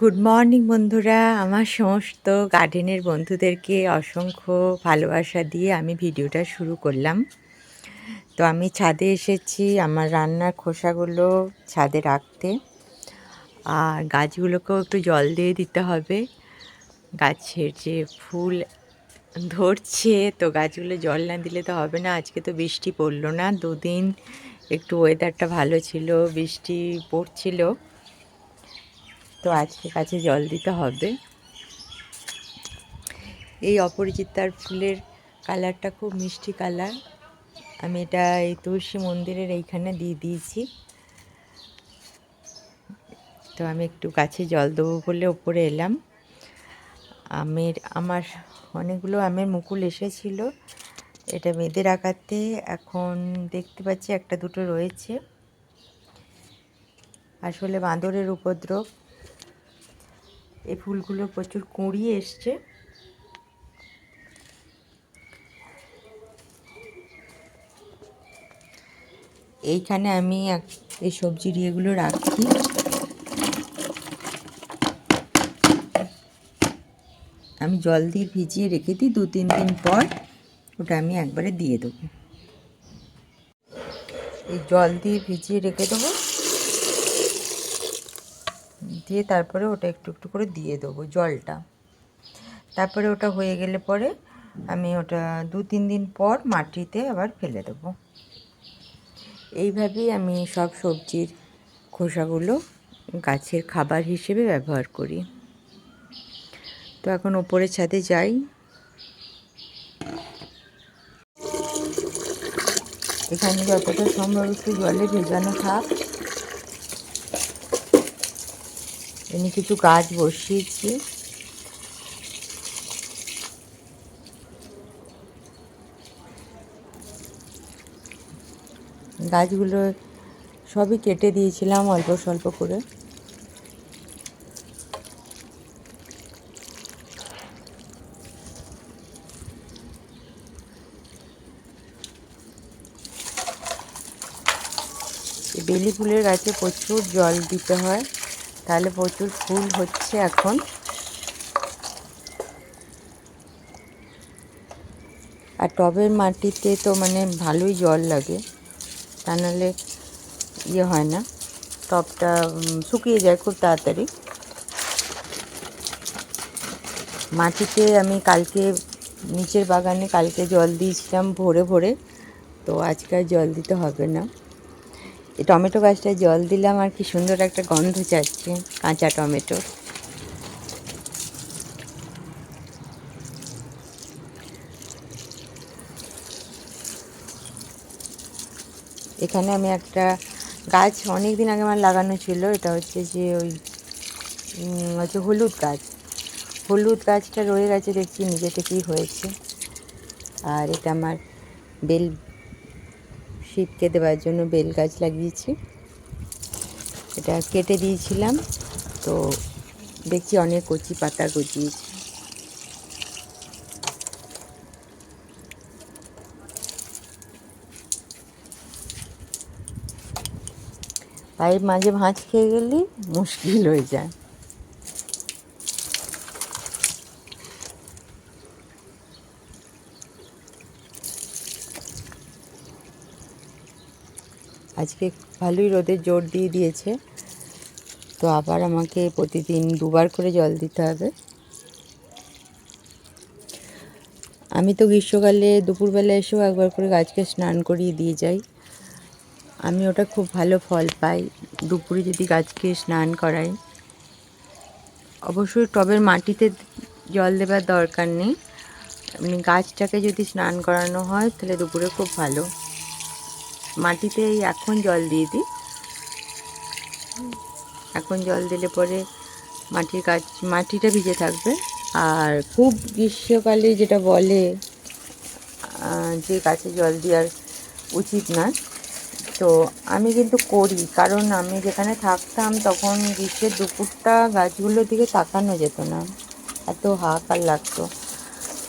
Good morning বন্ধুরা। আমার সমস্ত গার্ডেনের বন্ধুদেরকে অসংখ্য ভালোবাসা দিয়ে আমি ভিডিওটা শুরু করলাম। তো আমি ছাদে এসেছি, আমার রান্নার খোসাগুলো ছাদে রাখতে। আর গাছগুলোকেও একটু জল দিয়ে দিতে হবে। গাছের যে ফুল ধরছে, তো গাছগুলো জল না দিলে তো হবে না। আজকে তো বৃষ্টি পড়ল না। দুদিন একটু ওয়েদারটা ভালো ছিল, বৃষ্টি পড়ছিল। তো আজকে কাছে জল দিতে হবে। এই অপরিচিতার ফুলের কালারটা খুব মিষ্টি কালার। আমি এটা এই তুলসী মন্দিরের এইখানে দিয়ে দিয়েছি। তো আমি একটু গাছে জল দেবো বলে ওপরে এলাম। আমের, আমার অনেকগুলো আমের মুকুল এসেছিল। এটা বেঁধে রাখাতে এখন দেখতে পাচ্ছি একটা দুটো রয়েছে। আসলে বাঁদরের উপদ্রব। এই ফুলগুলো প্রচুর কুঁড়ি এসছে। এইখানে আমি এই সবজির ইয়েগুলো রাখি আমি জল দিয়ে ভিজিয়ে রেখে দিই দু তিন দিন পর, ওটা আমি একবারে দিয়ে দেবো। এই জল দিয়ে ভিজিয়ে রেখে দেবো। দিয়ে তারপরে ওটা একটু একটু করে দিয়ে দেবো জলটা। তারপরে ওটা হয়ে গেলে পরে আমি ওটা দু তিন দিন পর মাটিতে আবার ফেলে দেবো। এইভাবেই আমি সব সবজির খোসাগুলো গাছের খাবার হিসেবে ব্যবহার করি। তো এখন ওপরে ছাদে যাই। এখানে যতটা সম্ভব একটু জলে ভেজানো থাক এমনি কিছু গাছ বসিয়েছি। গাছগুলো সবই কেটে দিয়েছিলাম অল্প স্বল্প করে। বেলি ফুলের গাছে প্রচুর জল দিতে হয়। তাহলে প্রচুর ফুল হচ্ছে এখন। আর টবের মাটিতে তো মানে ভালোই জল লাগে, তা নাহলে ইয়ে হয় না। টবটা শুকিয়ে যায় খুব তাড়াতাড়ি। মাটিতে আমি কালকে, নিচের বাগানে কালকে জল দিয়েছিলাম ভরে ভরে, তো আজকে জল দিতে হবে না। এই টমেটো গাছটায় জল দিলাম আর কি সুন্দর একটা গন্ধ চাচ্ছে, কাঁচা টমেটো। এখানে আমি একটা গাছ অনেক দিন আগে আমার লাগানো ছিল, এটা হচ্ছে যে ওই হচ্ছে হলুদ গাছ। হলুদ গাছটা রয়ে গেছে দেখছি, নিজে থেকেই হয়েছে। আর এটা আমার বেল শীতকে দেওয়ার জন্য বেল গাছ লাগিয়েছি। এটা কেটে দিয়েছিলাম, তো দেখছি অনেক কচি পাতা গজিয়েছে। পায়ের মাঝে ভাঁজ খেয়ে গেলে মুশকিল হয়ে যায়। আজকে ভালোই রোদের জোর দিয়ে দিয়েছে। তো আবার আমাকে প্রতিদিন দুবার করে জল দিতে হবে। আমি তো গ্রীষ্মকালে দুপুরবেলা এসেও একবার করে গাছকে স্নান করিয়ে দিয়ে যাই। আমি ওটা খুব ভালো ফল পাই। দুপুরে যদি গাছকে স্নান করাই। অবশ্যই টবের মাটিতে জল দেবার দরকার নেই। এমনি গাছটাকে যদি স্নান করানো হয়, তাহলে দুপুরে খুব ভালো। মাটিতে এখন জল দিয়ে দিই। এখন জল দিলে পরে মাটির গাছ মাটিটা ভিজে থাকবে। আর খুব গ্রীষ্মকালে যেটা বলে যে গাছে জল দেওয়ার উচিত না। তো আমি কিন্তু করি, কারণ আমি যেখানে থাকতাম তখন গ্রীষ্মের দুপুরটা গাছগুলোর দিকে তাকানো যেত না। এত হাহাকার লাগতো।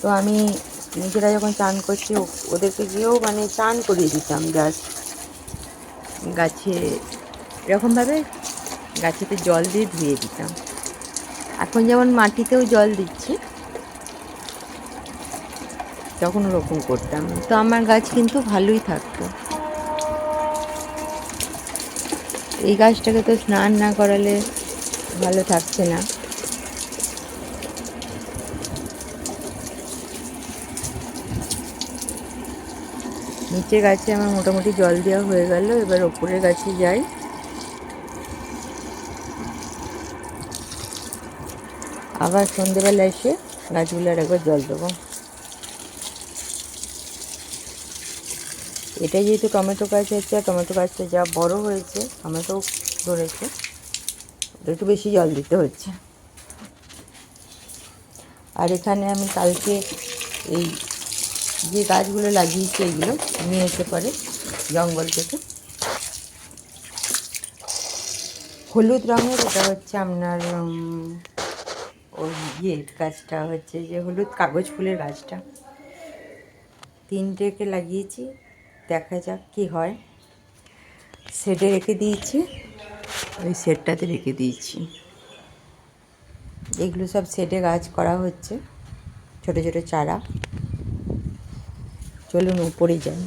তো আমি নিজেরা যখন চান করছি ওদেরকে গিয়েও মানে চান করিয়ে দিতাম জাস্ট গাছে এরকমভাবে গাছেতে জল দিয়ে ধুয়ে দিতাম। এখন যেমন মাটিতেও জল দিচ্ছি, তখন ওরকম করতাম। তো আমার গাছ কিন্তু ভালোই থাকতো। এই গাছটাকে তো স্নান না করালে ভালো থাকছে না। নিচের গাছে আমার মোটামুটি জল দেওয়া হয়ে গেল, এবার ওপরের গাছে যাই। আবার সন্ধেবেলা এসে গাছগুলোর একবার জল দেবো। এটা যেহেতু টমেটো গাছ হচ্ছে, আর টমেটো গাছটা যা বড় হয়েছে, টমেটো ধরেছে একটু বেশি জল দিতে হচ্ছে। আর এখানে আমি কালকে এই যে গাছগুলো লাগিয়েছি এইগুলো নিয়ে এসে পরে জঙ্গল থেকে। হলুদ রঙের, এটা হচ্ছে আপনার ওই ইয়ে গাছটা হচ্ছে যে হলুদ কাগজ ফুলের গাছটা। তিনটেকে লাগিয়েছি, দেখা যাক কি হয়। সেটে রেখে দিয়েছি, ওই সেটটাতে রেখে দিয়েছি। এগুলো সব সেটে গাছ করা হচ্ছে, ছোট ছোট চারা। চলুন উপরে যাই।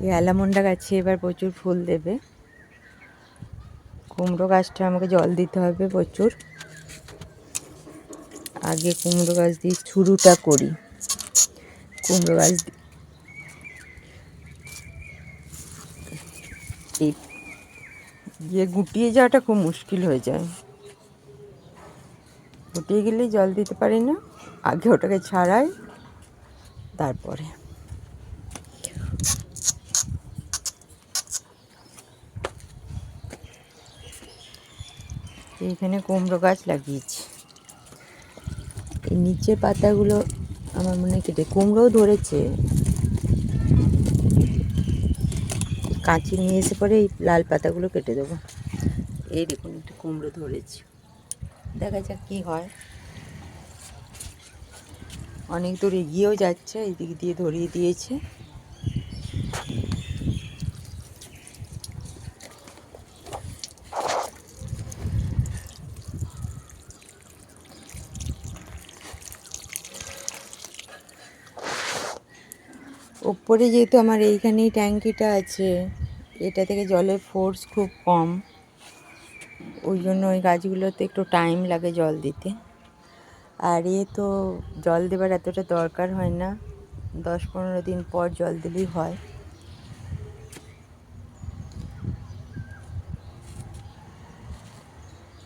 এই অ্যালামন্ডা গাছে এবার প্রচুর ফুল দেবে। কুমড়ো গাছটা আমাকে জল দিতে হবে প্রচুর। আগে কুমড়ো গাছ দিয়ে শুরুটা করি। কুমড়ো গাছ দি- এই গিয়ে গুটিয়ে যাওয়াটা খুব মুশকিল হয়ে যায়। গুটিয়ে গেলেই জল দিতে পারি না। আগে ওটাকে ছাড়াই, তারপরে। এইখানে কুমড়ো গাছ লাগিয়েছি। এই নিচের পাতাগুলো আমার মনে কেটে কুমড়োও ধরেছে কাঁচি নিয়ে এসে পরে এই লাল পাতাগুলো কেটে দেবো। এই দেখুন, একটু কুমড়ো ধরেছি। দেখা যাক কী হয়। অনেক দূর এগিয়েও যাচ্ছে এই দিক দিয়ে ধরিয়ে দিয়েছে। ওপরে যেহেতু আমার এইখানেই ট্যাঙ্কিটা আছে, এটা থেকে জলের ফোর্স খুব কম। ওই জন্য ওই গাছগুলোতে একটু টাইম লাগে জল দিতে। আর এ তো জল দেবার এতটা দরকার হয় না, দশ পনেরো দিন পর জল দিলেই হয়।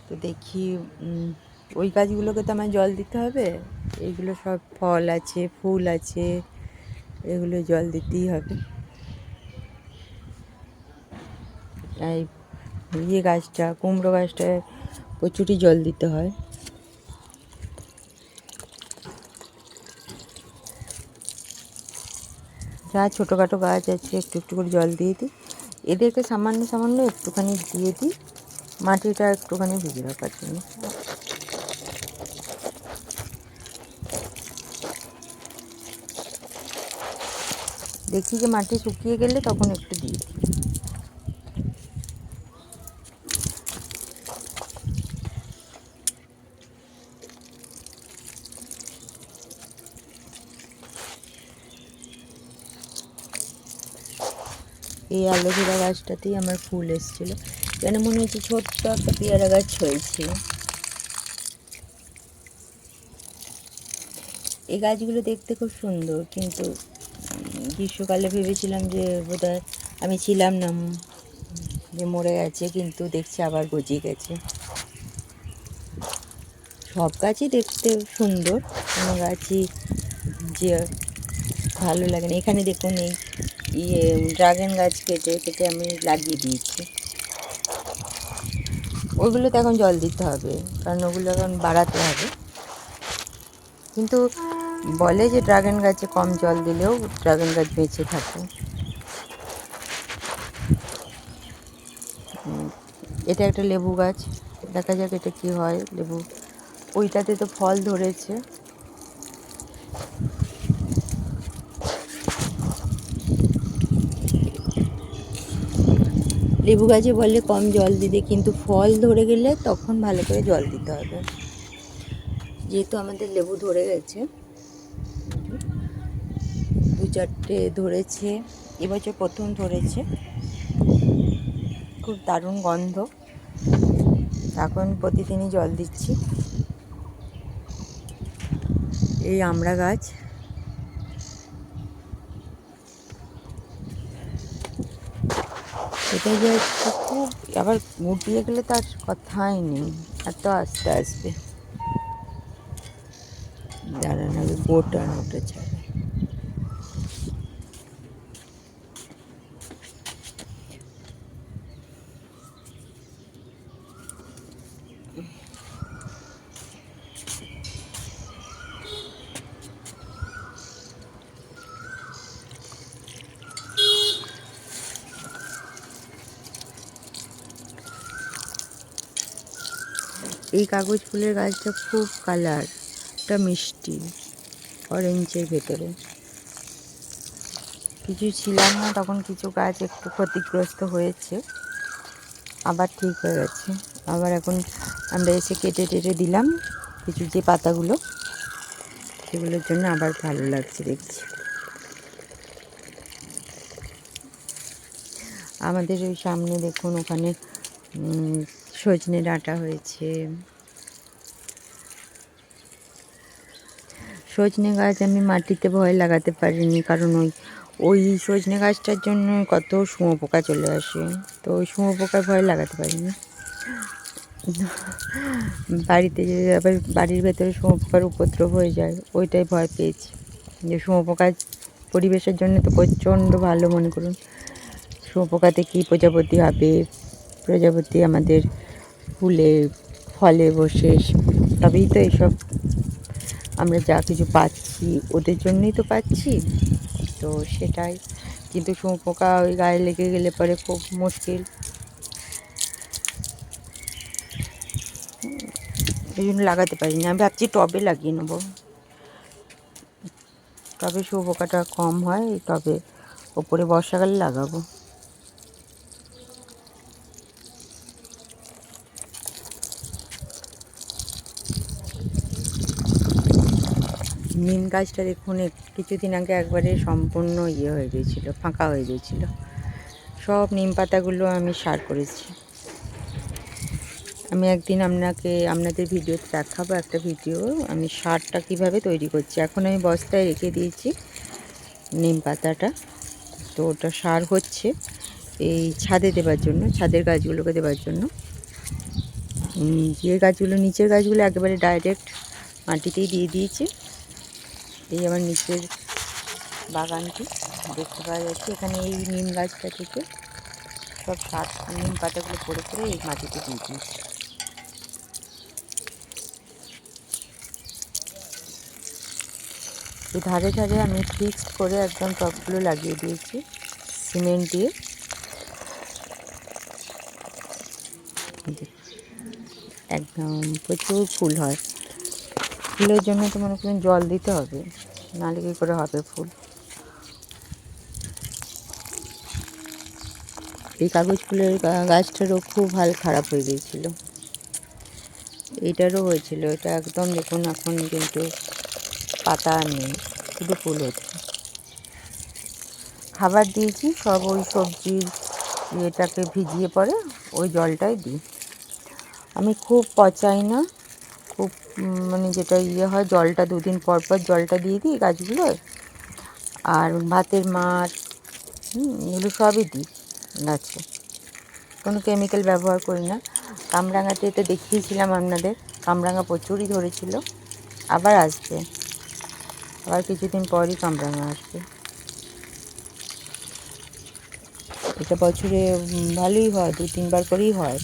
তো দেখি ওই গাছগুলোকে তো আমার জল দিতে হবে এইগুলো সব ফল আছে, ফুল আছে এগুলো জল দিতেই হবে। এই ইয়ে গাছটা, কুমড়ো গাছটায় প্রচুরই জল দিতে হয়। যা ছোটোখাটো গাছ আছে, একটু একটু করে জল দিয়ে দিই। এদেরকে সামান্য সামান্য একটুখানি দিয়ে দিই, মাটিটা একটুখানি ভিজে রাখার জন্য। দেখি যে মাটি শুকিয়ে গেলে তখন একটু দিয়ে দিই। এই অ্যালোভেরা গাছটাতেই আমার ফুল এসেছিল। যেন মনে হচ্ছে ছোট্ট একটা পেয়ারা গাছ হয়েছে। এই গাছগুলো দেখতে খুব সুন্দর, কিন্তু গ্রীষ্মকালে ভেবেছিলাম যে বোধহয় আমি ছিলাম না যে মরে গেছে, কিন্তু দেখছি আবার গজিয়ে গেছে। সব গাছই দেখতে সুন্দর, কোনো গাছই যে ভালো লাগে না। এখানে দেখুন এই ইয়ে ড্রাগন গাছ কেটে কেটে আমি লাগিয়ে দিয়েছি। ওগুলোতে এখন জল দিতে হবে, কারণ ওগুলো এখন বাড়াতে হবে। কিন্তু বলে যে ড্রাগন গাছে কম জল দিলেও ড্রাগন গাছ বেঁচে থাকে। এটা একটা লেবু গাছ। দেখা যাক এটা কি হয়, লেবু। ওইটাতে তো ফল ধরেছে। লেবু গাছে বলে কম জল দিতে, কিন্তু ফল ধরে গেলে তখন ভালো করে জল দিতে হবে। যেহেতু আমাদের লেবু ধরে গেছে। চারটে ধরেছে, এবছর প্রথম ধরেছে। খুব দারুণ গন্ধ। এখন প্রতিদিনই জল দিচ্ছি। এই আমড়া গাছ। এটা যে খুব, আবার মুটিয়ে গেলে তার কথাই নেই এত আস্তে আস্তে। দাঁড়ান, আগে গোটা ওটা ছাড়া। এই কাগজ ফুলের গাছটা খুব কালার, একটা মিষ্টি অরেঞ্জের ভেতরে। কিছু ছিলাম না, তখন কিছু গাছ একটু ক্ষতিগ্রস্ত হয়েছে, আবার ঠিক হয়ে গেছে। আবার এখন আমরা এসে কেটে টেটে দিলাম কিছু যে পাতাগুলো, সেগুলোর জন্য আবার ভালো লাগছে দেখছি। আমাদের ওই সামনে দেখুন, ওখানে সজনে ডাঁটা হয়েছে। সজনে গাছ আমি মাটিতে ভয় লাগাতে পারিনি, কারণ ওই ওই সজনে গাছটার জন্য কত শুঁয়োপোকা চলে আসে। তো ওই শুঁয়োপোকার ভয় লাগাতে পারিনি। বাড়িতে যে আবার বাড়ির ভেতরে শুঁয়োপোকার উপদ্রব হয়ে যায়, ওইটাই ভয় পেয়েছি। যে শুঁয়োপোকা পরিবেশের জন্য তো প্রচণ্ড ভালো, মনে করুন। শুঁয়োপোকাতে কী প্রজাপতি হবে? প্রজাপতি আমাদের ফুলে, ফলে বসে, তবেই তো এইসব আমরা যা কিছু পাচ্ছি, ওদের জন্যই তো পাচ্ছি। তো সেটাই। কিন্তু শুঁয়োপোকা ওই গায়ে লেগে গেলে পরে খুব মুশকিল। এই জন্য লাগাতে পারি পারিনি। আমি ভাবছি টবে লাগিয়ে নেব। টবে শুঁয়োপোকাটা কম হয় টবে ওপরে বর্ষাকালে লাগাবো। নিম গাছটা দেখুন কিছুদিন আগে একবারে সম্পূর্ণ ইয়ে হয়ে গিয়েছিল, ফাঁকা হয়ে গিয়েছিল। সব নিম পাতাগুলো আমি সার করেছি। আমি একদিন আপনাকে, আপনাদের ভিডিওতে দেখাবো, একটা ভিডিও, আমি সারটা কীভাবে তৈরি করছি। এখন আমি বস্তায় রেখে দিয়েছি নিম পাতাটা। তো ওটা সার হচ্ছে এই ছাদে দেওয়ার জন্য, ছাদের গাছগুলোকে দেওয়ার জন্য। যে গাছগুলো, নিচের গাছগুলো একেবারে ডাইরেক্ট মাটিতেই দিয়ে দিয়েছি। এই আমার নিচের বাগানটি দেখতে পাওয়া যাচ্ছে। এখানে এই নিম গাছটা থেকে সব সার নিম পাতাগুলো পড়ে পড়ে এই মাটিতে দিয়ে দিয়েছি। এই ধারে ধারে আমি ফিক্সড করে একদম টপগুলো লাগিয়ে দিয়েছি সিমেন্ট দিয়ে। একদম প্রচুর ফুল হয়। ফুলের জন্য তো মনে করুন জল দিতে হবে, নাহলে কী করে হবে ফুল? এই কাগজ ফুলের গাছটারও খুব হাল খারাপ হয়ে গিয়েছিল। এইটারও হয়েছিল, এটা একদম দেখুন এখন কিন্তু পাতা নেই, শুধু ফুল হচ্ছে। খাবার দিয়েছি সব ওই সবজির ইয়েটাকে ভিজিয়ে পরে ওই জলটাই দিই। আমি খুব পচাই না মানে যেটা ইয়ে হয়, জলটা দুদিন পর পর জলটা দিয়ে দিই গাছগুলোয়। আর ভাতের মার এগুলো সবই দিই গাছে। কোনো কেমিক্যাল ব্যবহার করি না। কামরাঙাতে তো দেখিয়েছিলাম আপনাদের। কামরাঙা প্রচুরই ধরেছিল। আবার আসবে। আবার কিছুদিন পরই কামরাঙা আসবে। এটা বছরে ভালোই হয় দু তিনবার করেই হয়।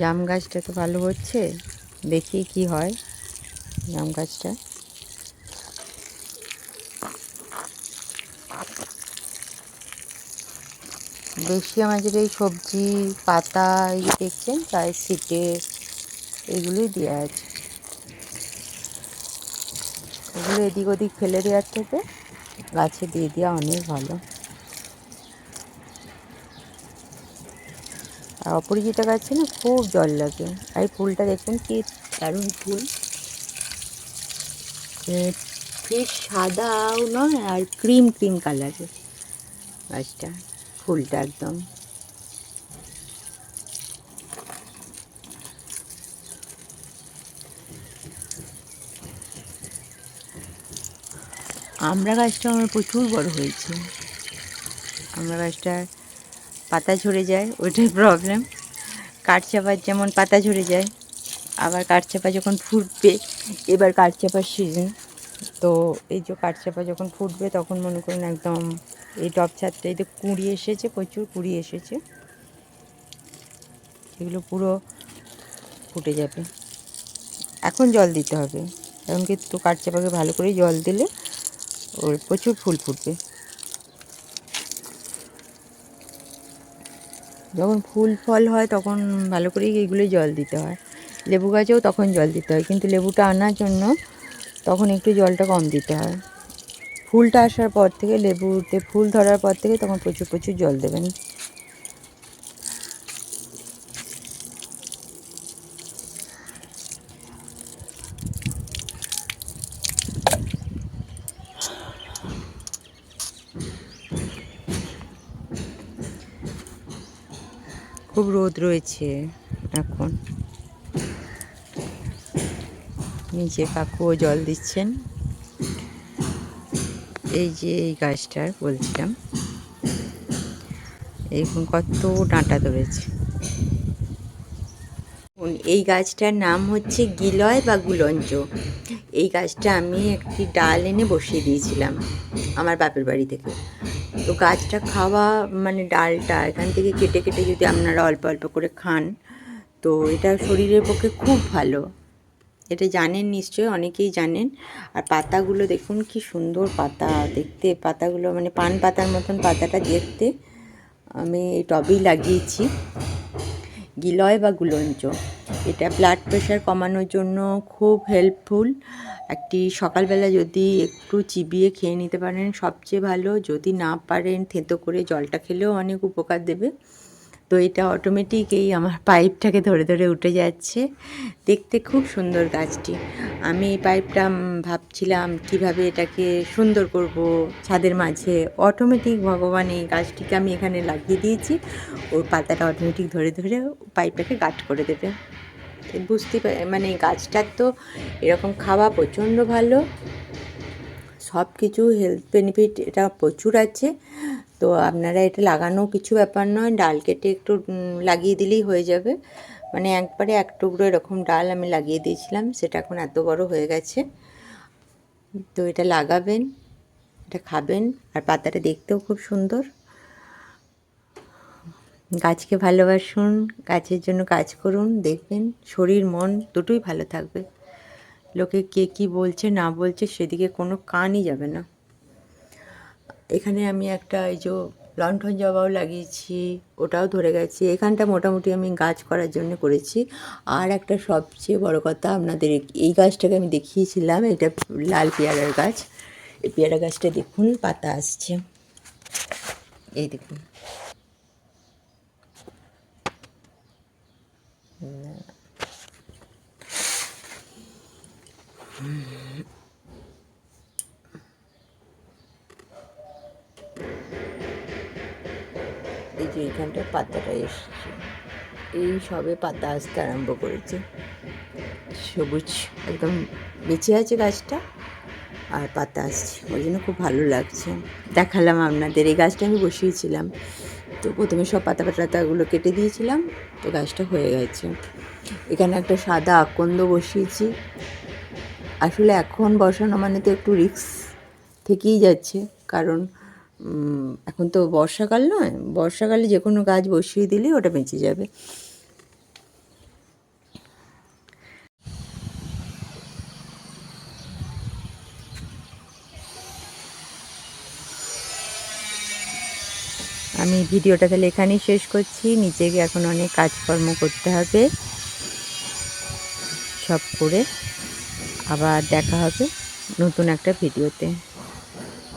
জাম গাছটা তো ভালো হচ্ছে, দেখি কি হয় জাম গাছটা। বেশি আমাদের এই সবজি, পাতা, এই দেখছেন চায়ের সিটে এগুলোই দেওয়া আছে। এগুলো এদিক ওদিক ফেলে দেওয়ার থেকে গাছে দিয়ে দেওয়া অনেক ভালো। আর অপরাজিতা গাছে না খুব জল লাগে। আর এই ফুলটা দেখুন কি দারুণ ফুল। ঠিক সাদাও নয়, আর ক্রিম ক্রিম কালারের গাছটা, ফুলটা একদম। আমরা গাছটা আমার প্রচুর বড় হয়েছে। আমরা গাছটার পাতা ঝরে যায়, ওইটাই প্রবলেম কাঠচাপার যেমন পাতা ঝরে যায়, আবার কাঠচাপা যখন ফুটবে, এবার কাঠচাপার সিজন তো এই যে কাঠচাপা যখন ফুটবে, তখন মনে করুন একদম এই টপ ছাদটা এতে কুঁড়ি এসেছে, প্রচুর কুঁড়ি এসেছে। এগুলো পুরো ফুটে যাবে। এখন জল দিতে হবে। এখন কিন্তু কাঠচাপাকে ভালো করে জল দিলে ওর প্রচুর ফুল ফুটবে। যখন ফুল ফল হয় তখন ভালো করেই এগুলো জল দিতে হয়। লেবু গাছেও তখন জল দিতে হয়, কিন্তু লেবুটা আনার জন্য তখন একটু জলটা কম দিতে হয়। ফুলটা আসার পর থেকে লেবুতে, ফুল ধরার পর থেকে তখন প্রচুর প্রচুর জল দেবেন। রোদ রয়েছে এখন। নিচে কাকুও জল দিচ্ছেন। এই যে এই গাছটার বলছিলাম। এখন কত ডাঁটা ধরেছে। এই গাছটার নাম হচ্ছে গিলয় বা গুলঞ্চ। এই গাছটা আমি একটি ডাল এনে বসিয়ে দিয়েছিলাম আমার বাপের বাড়ি থেকে। তো গাছটা খাওয়া মানে ডালটা, এখান থেকে কেটে কেটে যদি আপনারা অল্প অল্প করে খান, তো এটা শরীরের পক্ষে খুব ভালো। এটা জানেন নিশ্চয়ই, অনেকেই জানেন। আর পাতাগুলো দেখুন কি সুন্দর পাতা, দেখতে পাতাগুলো মানে পান পাতার মতন পাতাটা দেখতে। আমি এই টবেই লাগিয়েছি। গিলয় বা গুলঞ্চ। এটা ব্লাড প্রেশার কমানোর জন্য খুব হেল্পফুল একটি সকালবেলা যদি একটু চিবিয়ে খেয়ে নিতে পারেন, সবচেয়ে ভালো। যদি না পারেন, থেঁতো করে জলটা খেলেও অনেক উপকার দেবে। তো এটা অটোমেটিক এই আমার পাইপটাকে ধরে ধরে উঠে যাচ্ছে। দেখতে খুব সুন্দর গাছটি। আমি এই পাইপটা ভাবছিলাম কীভাবে এটাকে সুন্দর করব ছাদের মাঝে। অটোমেটিক ভগবান এই গাছটিকে আমি এখানে লাগিয়ে দিয়েছি। ওর পাতাটা অটোমেটিক ধরে ধরে পাইপটাকে গাঠ করে দেবে। বুঝতে মানে গাছটার তো এরকম খাওয়া প্রচণ্ড ভালো। সব কিছু হেলথ বেনিফিট এটা প্রচুর আছে। তো আপনারা এটা লাগানো কিছু ব্যাপার নয় ডাল কেটে একটু লাগিয়ে দিলেই হয়ে যাবে। মানে একবারে এক টুকরো এরকম ডাল আমি লাগিয়ে দিয়েছিলাম, সেটা এখন এত বড় হয়ে গেছে। তো এটা লাগাবেন, এটা খাবেন, আর পাতাটা দেখতেও খুব সুন্দর। গাছকে ভালোবাসুন, গাছের জন্য কাজ করুন, দেখবেন শরীর, মন দুটোই ভালো থাকবে। লোকে কে কি বলছে, না বলছে, সেদিকে কোনো কানই যাবে না। এখানে আমি একটা এই যে লণ্ঠন জবাও লাগিয়েছি, ওটাও ধরে গেছে। এখানটা মোটামুটি আমি গাছ করার জন্য করেছি। আর একটা সবচেয়ে বড় কথা, আপনাদের এই গাছটাকে আমি দেখিয়েছিলাম, এটা লাল পেয়ারার গাছ। এই পেয়ারা গাছটা দেখুন, পাতা আসছে। এই দেখুন। এই যে এইখানটা পাতাটা এসছে। এই সবে পাতা আসতে আরম্ভ করেছে। সবুজ একদম বেঁচে আছে গাছটা আর পাতা আসছে। ওই জন্য খুব ভালো লাগছে। দেখালাম আপনাদের। এই গাছটা আমি বসিয়েছিলাম। তো প্রথমে সব পাতা পাতাগুলো কেটে দিয়েছিলাম। তো গাছটা হয়ে গেছে। এখানে একটা সাদা আকন্দ বসিয়েছি। আসলে এখন বসানো মানে তো একটু রিক্স থেকেই যাচ্ছে। কারণ এখন তো বর্ষাকাল নয়, বর্ষাকালে যে কোনো গাছ বসিয়ে দিলেই ওটা বেঁচে যাবে। আমি ভিডিওটা তাহলে এখানেই শেষ করছি গিয়ে এখন অনেক কাজকর্ম করতে হবে। সব করে আবার দেখা হবে নতুন একটা ভিডিওতে।